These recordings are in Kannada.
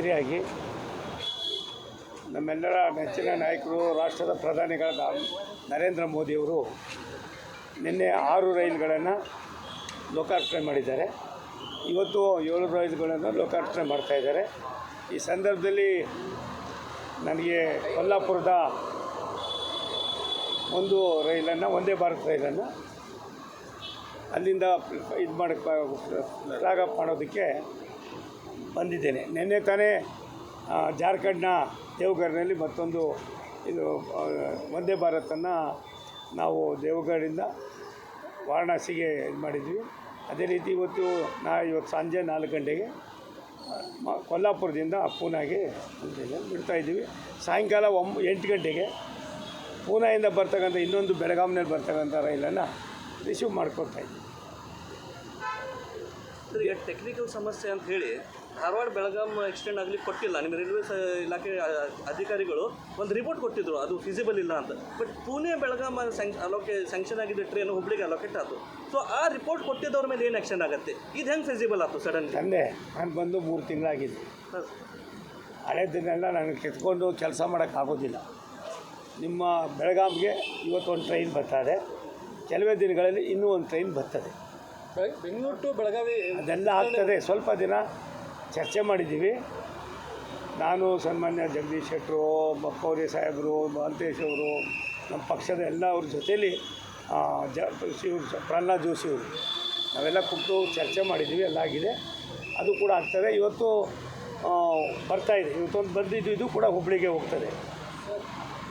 ಮಂತ್ರಿಯಾಗಿ ನಮ್ಮೆಲ್ಲರ ನೆಚ್ಚಿನ ನಾಯಕರು, ರಾಷ್ಟ್ರದ ಪ್ರಧಾನಿಗಳಾದ ನರೇಂದ್ರ ಮೋದಿಯವರು ನಿನ್ನೆ ಆರು ರೈಲುಗಳನ್ನು ಲೋಕಾರ್ಪಣೆ ಮಾಡಿದ್ದಾರೆ. ಇವತ್ತು ಏಳು ರೈಲುಗಳನ್ನು ಲೋಕಾರ್ಪಣೆ ಮಾಡ್ತಾಯಿದ್ದಾರೆ ಈ ಸಂದರ್ಭದಲ್ಲಿ ನನಗೆ ಕೊಲ್ಲಾಪುರದ ಒಂದು ರೈಲನ್ನು, ಒಂದೇ ಭಾರತ ರೈಲನ್ನು ಅಲ್ಲಿಂದ ಇದು ಮಾಡಕ್ಕೆ ಫ್ಲಾಗ್ ಆಫ್ ಮಾಡೋದಕ್ಕೆ ಬಂದಿದ್ದೇನೆ. ನಿನ್ನೆ ತಾನೇ ಜಾರ್ಖಂಡ್ನ ದೇವಘರ್ನಲ್ಲಿ ಮತ್ತೊಂದು ಇದು ವಂದೇ ಭಾರತನ್ನು ನಾವು ದೇವಗಢದಿಂದ ವಾರಣಾಸಿಗೆ ಇದು ಮಾಡಿದ್ವಿ. ಅದೇ ರೀತಿ ಇವತ್ತು ನಾ, ಇವತ್ತು ಸಂಜೆ ನಾಲ್ಕು ಗಂಟೆಗೆ ಕೊಲ್ಲಾಪುರದಿಂದ ಪೂನಾಗೆ ಬಿಡ್ತಾ ಇದ್ದೀವಿ. ಸಾಯಂಕಾಲ ಒಂಬ, ಎಂಟು ಗಂಟೆಗೆ ಪೂನಾಯಿಂದ ಬರ್ತಕ್ಕಂಥ ಇನ್ನೊಂದು ಬೆಳಗಾವಿನಲ್ಲಿ ಬರ್ತಕ್ಕಂಥ ರೈಲನ್ನು ರಿಸೀವ್ ಈಗ ಟೆಕ್ನಿಕಲ್ ಸಮಸ್ಯೆ ಅಂತ ಹೇಳಿ ಧಾರವಾಡ ಬೆಳಗಾಂ ಎಕ್ಸ್ಟೆಂಡ್ ಆಗಲಿಕ್ಕೆ ಕೊಟ್ಟಿಲ್ಲ. ನಿಮ್ಮ ರೈಲ್ವೆ ಇಲಾಖೆ ಅಧಿಕಾರಿಗಳು ಒಂದು ರಿಪೋರ್ಟ್ ಕೊಟ್ಟಿದ್ರು ಅದು ಫಿಸಿಬಲ್ ಇಲ್ಲ ಅಂತ. ಬಟ್ ಪುಣೆ ಬೆಳಗಾಂ ಸ್ಯಾಂಕ್ ಅಲೋಕೆ ಸ್ಯಾಂಕ್ಷನ್ ಆಗಿದ್ದ ಟ್ರೈನ್ ಹುಬ್ಳಿಗೆ ಅಲೋಕೇಟ್ ಆಯಿತು ಸೊ ಆ ರಿಪೋರ್ಟ್ ಕೊಟ್ಟಿದ್ದವ್ರ ಮೇಲೆ ಏನು ಆ್ಯಕ್ಷನ್ ಆಗುತ್ತೆ? ಇದು ಹೆಂಗೆ ಫಿಸಿಬಲ್ ಆಯ್ತು ಸಡನ್ ತಂದೆ ನಾನು ಬಂದು ಮೂರು ತಿಂಗಳಾಗಿದ್ದು. ಹಳೆ ದಿನಗಳನ್ನ ನಾನು ಕೆತ್ಕೊಂಡು ಕೆಲಸ ಮಾಡೋಕ್ಕಾಗೋದಿಲ್ಲ ನಿಮ್ಮ ಬೆಳಗಾವಿಗೆ ಇವತ್ತೊಂದು ಟ್ರೈನ್ ಬರ್ತದೆ. ಕೆಲವೇ ದಿನಗಳಲ್ಲಿ ಇನ್ನೂ ಒಂದು ಟ್ರೈನ್ ಬರ್ತದೆ. ಬೆಂಗಳೂರು ಟು ಬೆಳಗಾವಿ ಅದೆಲ್ಲ ಆಗ್ತದೆ. ಸ್ವಲ್ಪ ದಿನ ಚರ್ಚೆ ಮಾಡಿದ್ದೀವಿ. ನಾನು ಸನ್ಮಾನ್ಯ ಜಗದೀಶ್ ಶೆಟ್ಟರು ಬಕ್ಕೌರಿ ಸಾಹೇಬರು ಮಹಂತೇಶ್ ಅವರು, ನಮ್ಮ ಪಕ್ಷದ ಎಲ್ಲ ಅವ್ರ ಜೊತೇಲಿ ಜ ಪ್ರಹ್ಲಾದ್ ಜೋಶಿ ಅವರು. ನಾವೆಲ್ಲ ಕುಟ್ಟು ಚರ್ಚೆ ಮಾಡಿದ್ದೀವಿ, ಎಲ್ಲ ಆಗಿದೆ. ಅದು ಕೂಡ ಆಗ್ತದೆ. ಇವತ್ತು ಬರ್ತಾಯಿದೆ ಇವತ್ತೊಂದು ಬಂದಿದ್ದು, ಇದು ಕೂಡ ಹುಬ್ಬಳ್ಳಿಗೆ ಹೋಗ್ತದೆ.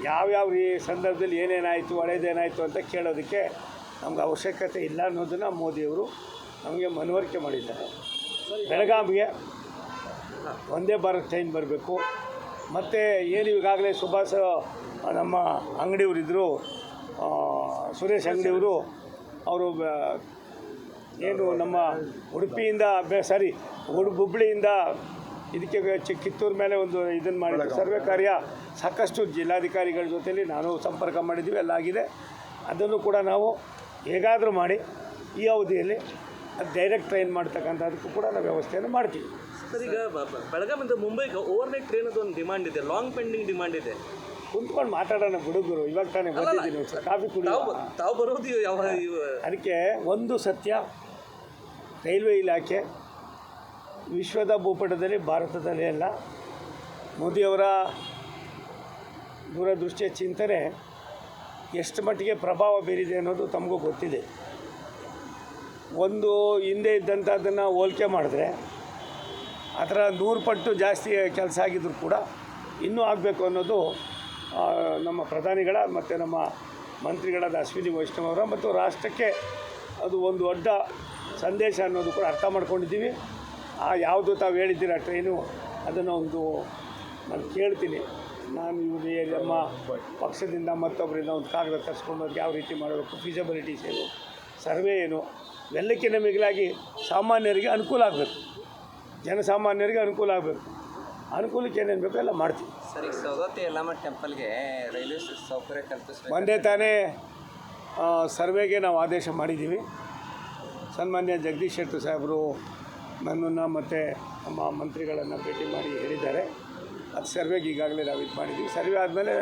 ಯಾವ್ಯಾವ ಈ ಸಂದರ್ಭದಲ್ಲಿ ಏನೇನಾಯಿತು ಹಳೇದೇನಾಯಿತು ಅಂತ ಕೇಳೋದಕ್ಕೆ ನಮ್ಗೆ ಅವಶ್ಯಕತೆ ಇಲ್ಲ ಅನ್ನೋದನ್ನು ಮೋದಿಯವರು ನಮಗೆ ಮನವರಿಕೆ ಮಾಡಿದ್ದಾರೆ. ಬೆಳಗಾವಿಗೆ ಒಂದೇ ಭಾರತ್ ಟ್ರೈನ್ ಬರಬೇಕು. ಮತ್ತು ಏನು ಈಗಾಗಲೇ ಸುಭಾಷ್ ನಮ್ಮ ಅಂಗಡಿಯವರಿದ್ದರು ಸುರೇಶ್ ಅಂಗಡಿಯವರು ಅವರು ಏನು ನಮ್ಮ ಉಡುಪಿಯಿಂದ ಬೆ ಸಾರಿ ಉಡು ಹುಬ್ಳಿಯಿಂದ ಇದಕ್ಕೆ ಚಿ ಕಿತ್ತೂರು ಮೇಲೆ ಒಂದು ಇದನ್ನು ಮಾಡಿದ್ದು ಸರ್ವೆ ಕಾರ್ಯ ಸಾಕಷ್ಟು ಜಿಲ್ಲಾಧಿಕಾರಿಗಳ ಜೊತೆಯಲ್ಲಿ ನಾನು ಸಂಪರ್ಕ ಮಾಡಿದ್ದೀವಿ ಎಲ್ಲ ಆಗಿದೆ. ಅದನ್ನು ಕೂಡ ನಾವು ಹೇಗಾದರೂ ಮಾಡಿ ಈ ಅವಧಿಯಲ್ಲಿ ಡೈರೆಕ್ಟ್ ಟ್ರೈನ್ ಮಾಡ್ತಕ್ಕಂಥದ್ದಕ್ಕೂ ಕೂಡ ನಾವು ವ್ಯವಸ್ಥೆಯನ್ನು ಮಾಡ್ತೀವಿ. ಸರ್ ಈಗ ಬೆಳಗಾವಿಂದ ಮುಂಬೈಗೆ ಓವರ್ ನೈಟ್ ಟ್ರೈನ್ ಒಂದು ಡಿಮಾಂಡ್ ಇದೆ. ಲಾಂಗ್ ಪೆಂಡಿಂಗ್ ಡಿಮಾಂಡ್ ಇದೆ. ಕುಂತ್ಕೊಂಡು ಮಾತಾಡೋಣ ಹುಡುಗರು ಇವಾಗ ತಾನೇ ಬಂದಿದ್ದೀನಿ. ಕಾಫಿ ತಾವು ತಾವು ಬರೋದು ಯಾವ ಅದಕ್ಕೆ ಒಂದು ಸತ್ಯ. ರೈಲ್ವೆ ಇಲಾಖೆ ವಿಶ್ವದ ಭೂಪಟದಲ್ಲಿ ಭಾರತದಲ್ಲಿ ಅಲ್ಲ ಮೋದಿಯವರ ದೂರದೃಷ್ಟಿಯ ಚಿಂತನೆ ಎಷ್ಟು ಮಟ್ಟಿಗೆ ಪ್ರಭಾವ ಬೀರಿದೆ ಅನ್ನೋದು ತಮಗೂ ಗೊತ್ತಿದೆ. ಒಂದು ಹಿಂದೆ ಇದ್ದಂಥದ್ದನ್ನು ಹೋಲಿಕೆ ಮಾಡಿದ್ರೆ ಅದರ ನೂರು ಪಟ್ಟು ಜಾಸ್ತಿ ಕೆಲಸ ಆಗಿದ್ದರೂ ಕೂಡ ಇನ್ನೂ ಆಗಬೇಕು ಅನ್ನೋದು ನಮ್ಮ ಪ್ರಧಾನಿಗಳ ಮತ್ತು ನಮ್ಮ ಮಂತ್ರಿಗಳಾದ ಅಶ್ವಿನಿ ವೈಷ್ಣವ್ ಅವರ ಮತ್ತು ರಾಷ್ಟ್ರಕ್ಕೆ ಅದು ಒಂದು ದೊಡ್ಡ ಸಂದೇಶ ಅನ್ನೋದು ಕೂಡ ಅರ್ಥ ಮಾಡ್ಕೊಂಡಿದ್ದೀವಿ. ಆ ಯಾವುದು ತಾವು ಹೇಳಿದ್ದೀರ ಟ್ರೈನು, ಅದನ್ನು ಒಂದು ನಾನು ಕೇಳ್ತೀನಿ. ನಾನು ಇವರು ನಮ್ಮ ಪಕ್ಷದಿಂದ ಮತ್ತೊಬ್ಬರಿಂದ ಒಂದು ಕಾಗದ ತರಿಸ್ಕೊಂಡು ಯಾವ ರೀತಿ ಮಾಡಬೇಕು ಫಿಸಬಿಲಿಟೀಸ್ ಏನು, ಸರ್ವೆ ಏನು ಇವೆಲ್ಲಕ್ಕಿಂತ ಮಿಗಿಲಾಗಿ ಸಾಮಾನ್ಯರಿಗೆ ಅನುಕೂಲ ಆಗಬೇಕು. ಜನಸಾಮಾನ್ಯರಿಗೆ ಅನುಕೂಲ ಆಗಬೇಕು. ಅನುಕೂಲಕ್ಕೆ ಏನೇನು ಬೇಕೋ ಎಲ್ಲ ಮಾಡ್ತೀವಿ. ಸರ್ ಈಗ ಸೌದತ್ತಿ ಯಲ್ಲಮ್ಮ ಟೆಂಪಲ್ಗೆ ರೈಲ್ವೆ ಸೌಕರ್ಯ ಕಲ್ಪಿಸ್ಬೇಕು. ಒಂದೇ ತಾನೇ ಸರ್ವೆಗೆ ನಾವು ಆದೇಶ ಮಾಡಿದ್ದೀವಿ. ಸನ್ಮಾನ್ಯ ಜಗದೀಶ್ ಶೆಟ್ಟರ್ ಸಾಹೇಬರು ನನ್ನನ್ನು ಮತ್ತು ನಮ್ಮ ಮಂತ್ರಿಗಳನ್ನು ಭೇಟಿ ಮಾಡಿ ಹೇಳಿದ್ದಾರೆ. ಅದು ಸರ್ವೆಗೆ ಈಗಾಗಲೇ ನಾವು ಇದು ಮಾಡಿದ್ದೀವಿ. ಸರ್ವೆ ಆದಮೇಲೆ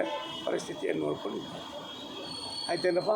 ಪರಿಸ್ಥಿತಿಯನ್ನು ನೋಡ್ಕೊಂಡಿದ್ದೀವಿ. ಆಯ್ತೇನಪ್ಪ?